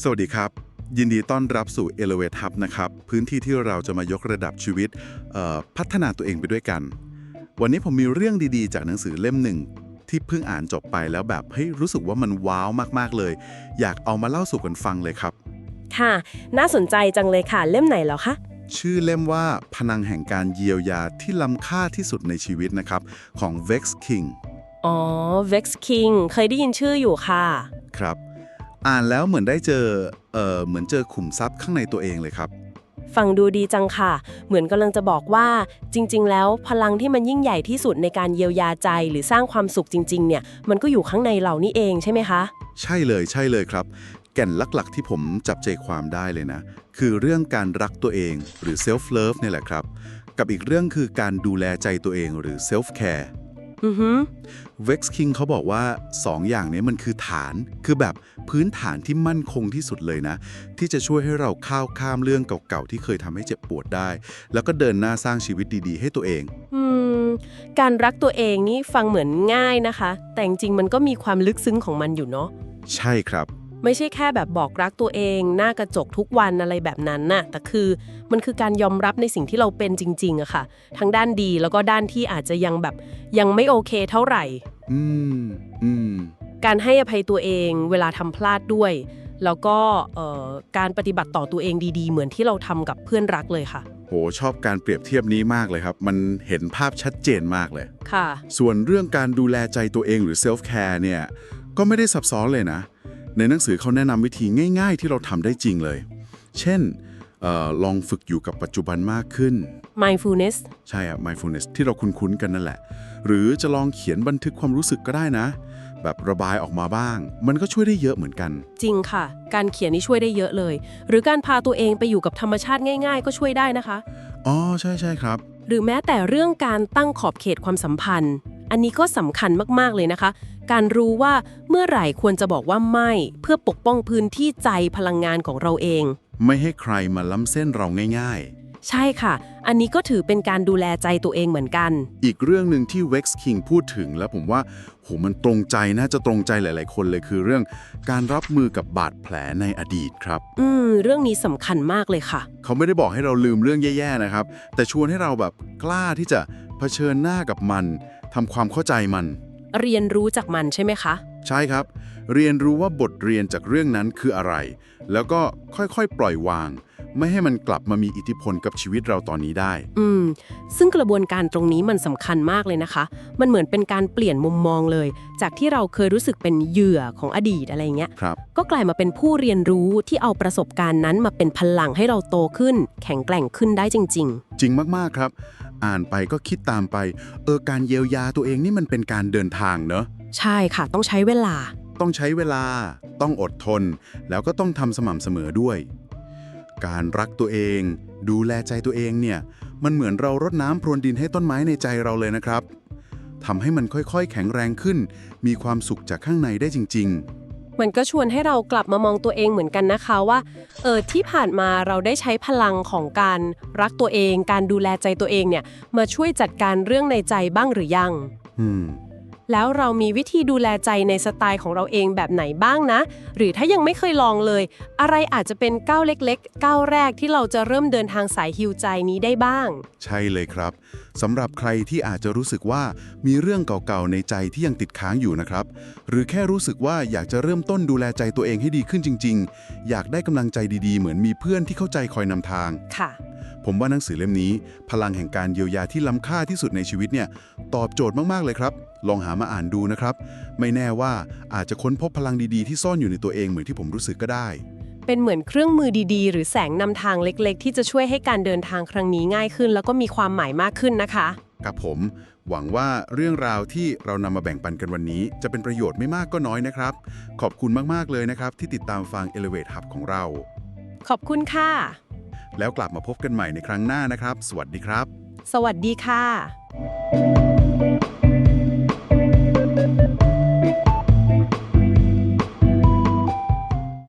สวัสดีครับ ยินดีต้อนรับสู่ Elevate Hub นะครับ พื้นที่ที่เราจะมายกระดับชีวิตเอ่อพัฒนาตัวเองไปด้วยกัน วันนี้ผมมีเรื่องดีๆ จากหนังสือเล่มหนึ่ง ที่เพิ่งอ่านจบไปแล้วแบบเฮ้ยรู้สึกว่ามันว้าวมากๆเลย อยากเอามาเล่าสู่กันฟังเลยครับ ค่ะ น่าสนใจจังเลยค่ะ เล่มไหนเหรอคะชื่อเล่มว่าพนังแห่งการเยียวยาที่ล้ำค่าที่สุดในชีวิตนะครับของ Vex King อ๋อ Vex King เคยได้ยินชื่ออยู่ค่ะ ครับ อ่านแล้วเหมือนได้เจอเอ่อเหมือนเจอขุมทรัพย์ข้างในตัวเองเลยครับ ฟังดูดีจังค่ะ เหมือนกำลังจะบอกว่า จริง ๆ แล้วพลังที่มันยิ่งใหญ่ที่สุดในการเยียวยาใจหรือสร้างความสุขจริง ๆ เนี่ย มันก็อยู่ข้างในเรานี่เองใช่ไหมคะ ใช่เลยใช่เลยครับ แก่นหลักๆ ที่ผมจับใจความได้เลยนะ คือเรื่องการรักตัวเองหรือ self love เนี่ยแหละครับ กับอีกเรื่องคือการดูแลใจตัวเองหรือ self care อือฮึ Vex King เขาบอกว่า 2 อย่างนี้มันคือฐาน คือแบบพื้นฐานที่มั่นคงที่สุดเลยนะ ที่จะช่วยให้เราข้าวข้ามเรื่องเก่าๆ ที่เคยทำให้เจ็บปวดได้ แล้วก็เดินหน้าสร้างชีวิตดีๆ ให้ตัวเองอืมการรักตัวเองนี่ฟังเหมือนง่ายนะคะ แต่จริงๆมันก็มีความลึกซึ้งของมันอยู่เนาะใช่ครับ ไม่ใช่แค่แบบบอกรักตัวเอง หน้ากระจกทุกวันอะไรแบบนั้นน่ะแต่คือมันคือการยอมรับในสิ่งที่เราเป็นจริงๆอะค่ะ ทั้งด้านดีแล้วก็ด้านที่อาจจะยังแบบยังไม่โอเคเท่าไหร่ อืมอืมการให้อภัยตัวเองเวลาทำพลาดด้วย แล้วก็เอ่อการปฏิบัติต่อตัวเองดีๆ เหมือนที่เราทำกับเพื่อนรักเลยค่ะ โหชอบการเปรียบเทียบนี้มากเลยครับ มันเห็นภาพชัดเจนมากเลย ค่ะ ส่วนเรื่องการดูแลใจตัวเองหรือ self care เนี่ย ก็ไม่ได้ซับซ้อนเลยนะ ในหนังสือเขาแนะนำวิธีง่าย ๆ ที่เราทำได้จริงเลย เช่นเออลองฝึกอยู่กับปัจจุบันมากขึ้น mindfulness ใช่อะ mindfulness ที่เราคุ้นๆกันนั่นแหละ หรือจะลองเขียนบันทึกความรู้สึกก็ได้นะ แบบระบายออกมาบ้าง มันก็ช่วยได้เยอะเหมือนกัน จริงค่ะ การเขียนนี่ช่วยได้เยอะเลย หรือการพาตัวเองไปอยู่กับธรรมชาติง่าย ๆ ก็ช่วยได้นะคะอ๋อใช่ใช่ครับ หรือแม้แต่เรื่องการตั้งขอบเขตความสัมพันธ์ อันนี้ก็สำคัญมากๆเลยนะคะ การรู้ว่าเมื่อไหร่ควรจะบอกว่าไม่เพื่อปกป้องพื้นที่ใจพลังงานของเราเอง ไม่ให้ใครมาล้ำเส้นเราง่าย ๆ ใช่ค่ะ อันนี้ก็ถือเป็นการดูแลใจตัวเองเหมือนกัน อีกเรื่องหนึ่งที่ Vex King พูดถึงแล้วผมว่าโหมันตรงใจน่าจะตรงใจหลาย ๆ คนเลยคือเรื่องการรับมือกับบาดแผลในอดีตครับ อืม เรื่องนี้สำคัญมากเลยค่ะ เขาไม่ได้บอกให้เราลืมเรื่องแย่ ๆ นะครับ แต่ชวนให้เราแบบกล้าที่จะเผชิญหน้ากับมัน ทำความเข้าใจมัน เรียนรู้จากมันใช่ไหมคะ ใช่ครับ เรียนรู้ว่าบทเรียนจากเรื่องนั้นคืออะไร แล้วก็ค่อยๆ ปล่อยวาง ไม่ให้มันกลับมามีอิทธิพลกับชีวิตเราตอนนี้ได้ อืม ซึ่งกระบวนการตรงนี้มันสำคัญมากเลยนะคะ มันเหมือนเป็นการเปลี่ยนมุมมองเลย จากที่เราเคยรู้สึกเป็นเหยื่อของอดีตอะไรเงี้ย ครับ ก็กลายมาเป็นผู้เรียนรู้ที่เอาประสบการณ์นั้นมาเป็นพลังให้เราโตขึ้น แข็งแกร่งขึ้นได้จริง จริงมากๆครับ อ่านไปก็คิดตามไป เออการเยียวยาตัวเองนี่มันเป็นการเดินทางเนอะ ๆ ใช่ค่ะ ต้องใช้เวลา ต้องใช้เวลา ต้องอดทน แล้วก็ต้องทำสม่ำเสมอด้วย การรักตัวเอง ดูแลใจตัวเองเนี่ย มันเหมือนเรารดน้ำพรวนดินให้ต้นไม้ในใจเราเลยนะครับทำให้มันค่อยๆ แข็งแรงขึ้น มีความสุขจากข้างในได้จริงมันก็ชวนให้เรากลับมามองตัวเองเหมือนกันนะคะว่า เออที่ผ่านมาเราได้ใช้พลังของการรักตัวเอง การดูแลใจตัวเองเนี่ย มาช่วยจัดการเรื่องในใจบ้างหรือยังๆอืม แล้วเรามีวิธีดูแลใจในสไตล์ของเราเองแบบไหนบ้างนะ หรือถ้ายังไม่เคยลองเลย อะไรอาจจะเป็นก้าวเล็กๆก้าวแรกที่เราจะเริ่มเดินทางสายฮิวใจนี้ได้บ้าง ใช่เลยครับสำหรับใครที่อาจจะรู้สึกว่ามีเรื่องเก่าๆในใจที่ยังติดค้างอยู่นะครับ หรือแค่รู้สึกว่าอยากจะเริ่มต้นดูแลใจตัวเองให้ดีขึ้นจริง ๆ อยากได้กำลังใจดีๆ เหมือนมีเพื่อนที่เข้าใจคอยนำทางค่ะผมว่าหนังสือเล่มนี้ พลังแห่งการเยียวยาที่ล้ำค่าที่สุดในชีวิตเนี่ย ตอบโจทย์มาก ๆ เลยครับ ลองหามาอ่านดูนะครับ ไม่แน่ว่าอาจจะค้นพบพลังดีๆที่ซ่อนอยู่ในตัวเองเหมือนที่ผมรู้สึกก็ได้ เป็นเหมือนเครื่องมือดีๆ หรือแสงนำทางเล็กๆ ที่จะช่วยให้การเดินทางครั้งนี้ง่ายขึ้น แล้วก็มีความหมายมากขึ้นนะคะ ครับผม หวังว่าเรื่องราวที่เรานำมาแบ่งปันกันวันนี้ จะเป็นประโยชน์ไม่มากก็น้อยนะครับ ขอบคุณมากๆเลยนะครับ ที่ติดตามฟัง Elevate Hub ของเรา ขอบคุณค่ะ แล้วกลับมาพบกันใหม่ในครั้งหน้านะครับ สวัสดีครับ สวัสดีค่ะ